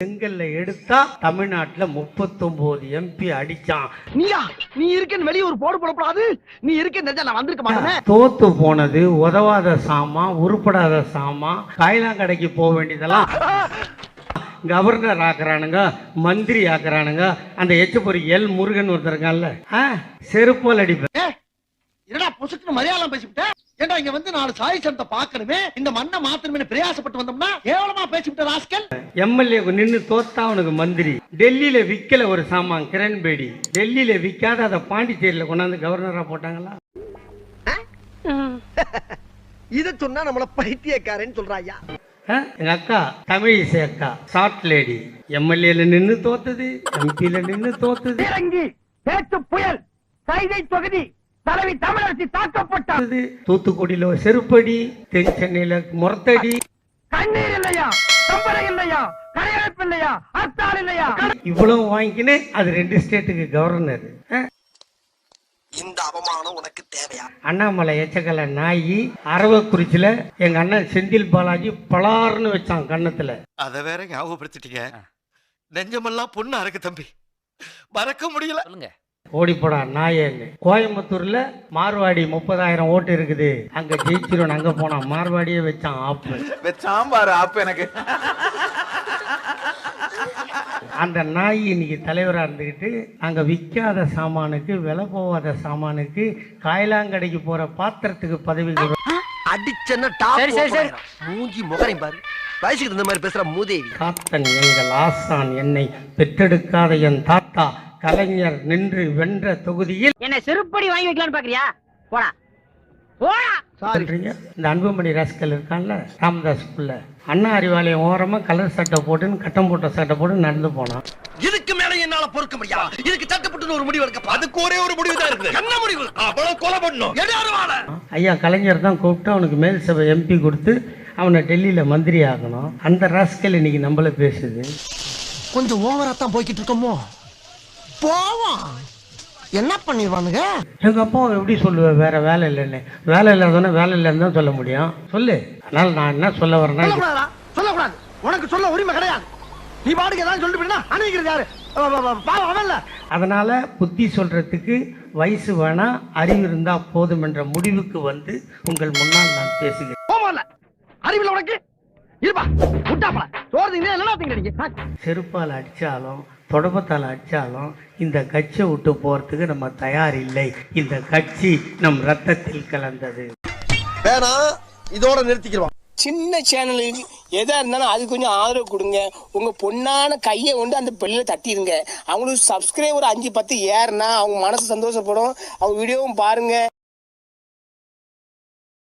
செங்கல்ல எடுத்தா தமிழ்நாட்டுல முப்பத்தொன்பது எம்பி அடிச்சான். நீயா? நீ இருக்கேன்னு வெளிய ஒரு போடு போடக்கூடாது நீ இருக்கேன்னு நான் வந்திருக்க மாட்டேனே தோத்து போனது உதவாத சாமான் உருப்படாத சாமான் காய்லாங்கடைக்கு போக வேண்டியதெல்லாம் கவர்னர் ஆக்குறானுங்க மந்திரி ஆக்குறானுங்க. அந்த எச்சப்பொறி எல் முருகன் ஒருத்தர் இருக்கான்ல. ஆ, செருப்பால் அடிப்பேன். என்னடா புசுக்குன்னு மலையாளம் பேசிவிட்ட? ஏண்டா இங்க வந்து நாலு சாய் சனத்தை பாக்கணுமே இந்த மண்ணை மாத்தணுமே பிரயாசப்பட்டு வந்தோம்னா கேவலமா பேசிவிட்ட ராஸ்கல். எம்எல்ஏ நின்னு தோத்தா அவனுக்கு மந்திரி. டெல்லியில விக்கல ஒரு சாமான் கிரண்பேடி. டெல்லியில விக்காத அதை பாண்டிச்சேரியில கொண்டாந்து கவர்னரா போட்டாங்களா? இத சொன்னா நம்மள பைத்தியக்காரன்னு சொல்றாயா? எங்க அக்கா தமிழிசை அக்கா ஷார்ட் லேடி எம்எல்ஏல நின்னு தோத்தது எம்பில நின்னு தோத்தது. இறங்கி பேச்சு புயல் கைதை தொகுதி. தலைவி தமிழரசி தாக்கப்பட்டார். தோத்தது. தூத்துக்குடியில ஒரு செருப்படி தென் சென்னையில முறத்தடி கண்ணீர் இல்லையா? கம்பளை இல்லையா? கரையடைப்பு இல்லையா? அத்தாள் இல்லையா? இவ்வளவு வாங்கிக்கினே அது ரெண்டு ஸ்டேட்டுக்கு கவர்னர்? இந்த அவமானம் உனக்கு தேவையா? அண்ணாமலை எச்சக்கலை நாயி அரவக்குறிச்சியில எங்க அண்ணன் செந்தில் பாலாஜி பலார்னு வச்சான் கன்னத்துல. அத வேற ஞாபகப்படுத்திட்டீங்க. நெஞ்சமெல்லாம் பொண்ணு அறக்கு தம்பி. மறக்க முடியல. ஓடிப்போடா நாயன்னு கோயம்புத்தூர்ல மார்வாடி முப்பதாயிரம் ஓட்டு இருக்குது. அங்க ஜெயிச்சிருவன் அங்க போனா. மார்வாடியே வச்சான் ஆப்பு. சாம்பார் ஆப்பு எனக்கு. அந்த நாய் இன்னைக்கு தலைவரா இருந்துக்கிட்டு அங்க விற்காத சாமானுக்கு விலை போகாத சாமானுக்கு காயலாங்கடைக்கு போற பாத்திரத்துக்கு பதவி கொடு- அடிச்சன டாப் மூஞ்சி முகரையும் பாரு. வயசுக்கு இந்த மாதிரி பேசுற மூதேவி. காத்தன் எங்கள் ஆசான் என்னை பெற்றெடுக்காத என் தாத்தா. கலைஞர் நின்று வென்ற தொகுதியில் என்ன செருப்படி வாங்கி வைக்கலாம்னு பாக்குறியா? போடா. போடா. சொல்றீங்க? இந்த அன்புமணி ராஸ்கல் இருக்கான்ல ராமதாஸ் புள்ள. அண்ணா அறிவாலயம் ஓரமா கலர் சட்டை போட்டுன்னு கட்டம் போட்ட சட்டை போட்டு நடந்து போனான். இதுக்கு மேல என்னால பொறுக்க முடியாது இதுக்கு சட்டப்பட்டு ஒரு முடிவு எடுக்க அதுக்கு ஒரே ஒரு முடிவு தான் இருக்குது என்ன முடிவு? அவ்வளவு கொலை பண்ணும் எடாருவாள ஐயா கலைஞர் தான் கூப்பிட்டு அவனுக்கு மேல் சபை எம்பி கொடுத்து அவனை டெல்லியில மந்திரி ஆகணும். அந்த ராஸ்கல் இன்னைக்கு நம்மள பேசுது. கொஞ்சம் ஓவரா தான் போய்கிட்டு இருக்கோமோ? போவோம். என்ன பண்ணிடுவானுங்க எங்க அப்பா எப்படி சொல்லுவேன் வேற வேலை இல்லைன்னு. வேலை இல்லாதவன வேலை இல்லைன்னு தான் சொல்ல முடியும். சொல்லு. அதனால நான் என்ன சொல்ல வரேன்னா சொல்லக்கூடாதா? சொல்லக்கூடாது. உனக்கு சொல்ல உரிமை கிடையாது. நீ பாட்டுக்கு ஏதாவது சொல்லிட்டு போயிட்டா அணுகிறது யாரு? அவ- அவ- அவ- பாவம் அவன்ல அதனால புத்தி சொல்றதுக்கு வயசு வேணா அறிவு இருந்தா போதும் என்ற முடிவுக்கு வந்து உங்கள் முன்னால் நான் பேசுகிறேன். போமல்ல அறிவில்ல உனக்கு? இருப்பா முட்டாப்பல. சோறு திங்க என்ன திங்க நீங்க செருப்பால் அடிச்சாலும் தொடப்பத்தால் அடிச்சாலும் இந்த கட்சியை விட்டு போறதுக்கு நம்ம தயார் இல்லை. இந்த கட்சி நம் ரத்தத்தில் கலந்தது. வேணாம் இதோட நிறுத்திக்கிறோம் சின்ன சேனலுக்கு எதா இருந்தாலும் அது கொஞ்சம் ஆதரவு கொடுங்க. உங்க பொண்ணான கையை கொண்டு அந்த பெல்லில தட்டிடுங்க. அவங்களுக்கு சப்ஸ்கிரைபர் அஞ்சு பத்து ஏறுனா அவங்க மனசு சந்தோஷப்படும். அவங்க வீடியோவும் பாருங்க.